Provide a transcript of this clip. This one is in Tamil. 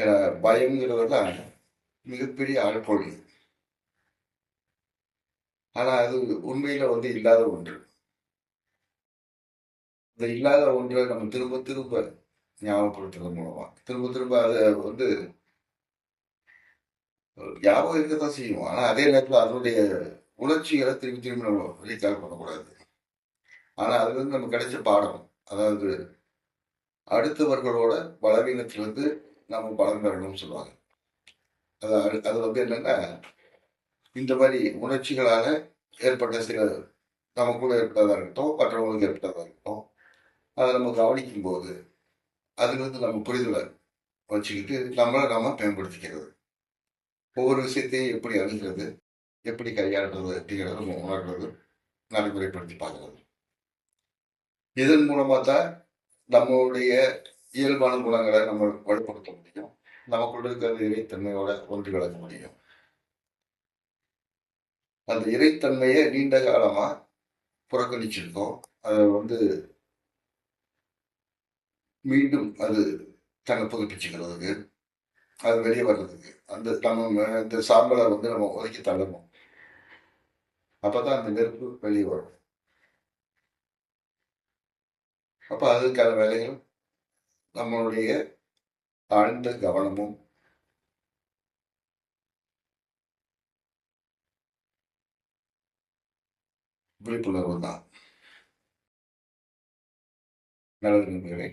ஏன்னா பயம்ங்கிறதெல்லாம் மிகப்பெரிய ஆழ்கொழி ஆனால் அது உண்மையில் வந்து இல்லாத ஒன்று. இந்த இல்லாத ஒன்றை நம்ம திரும்ப திரும்ப ஞாபகப்படுத்துறது மூலமா. திரும்ப திரும்ப அதை வந்து ஞாபகம் இருக்கத்தான் செய்யும். ஆனால் அதே நேரத்தில் அதனுடைய உணர்ச்சிகளை திரும்பி திரும்பி நம்ம ரீகால் பண்ணக்கூடாது. ஆனால் அதுலேருந்து நம்ம நமக்கு கிடைச்ச பாடம். அதாவது அடுத்தவர்களோட பலவீனத்திலிருந்து நம்ம பலன் பெறணும்னு சொல்லுவாங்க. அது அது வந்து என்னன்னா இந்த மாதிரி உணர்ச்சிகளால் ஏற்பட்ட சில நமக்குள்ள ஏற்பட்டதாக இருக்கட்டும் மற்றவங்களுக்கு ஏற்பட்டதாக இருக்கட்டும் அதை நம்ம கவனிக்கும் போது அதுலேருந்து நம்ம புரிதலை வச்சுக்கிட்டு நம்மளை நம்ம மேம்படுத்திக்கிறது. ஒவ்வொரு விஷயத்தையும் எப்படி அணுகிறது எப்படி கையாளுறது அப்படிங்கிறத நம்ம உணர்றது நடைமுறைப்படுத்தி பார்க்கறது. இதன் மூலமாக தான் நம்மளுடைய இயல்பான குணங்களை நம்ம வலுப்படுத்த முடியும். நமக்குள்ள இருக்கிற இறைத்தன்மையோட ஒன்று கலக்க முடியும். அந்த இறைத்தன்மையை நீண்ட காலமா புறக்கணிச்சிருக்கோம். அதை வந்து மீண்டும் அது தன்னை புதுப்பிச்சுக்கிறதுக்கு அது வெளியே வர்றதுக்கு. அந்த நம்ம இந்த சாம்பலை வந்து நம்ம ஒதுக்கி தள்ளணும் அப்பதான் அந்த நெருப்பு வெளியே வரும். அப்ப அதுக்கான வேலைகள் நம்மளுடைய ஆழ்ந்த கவனமும். விழிப்புணர்வு தான் நல்லது நண்பர்களே.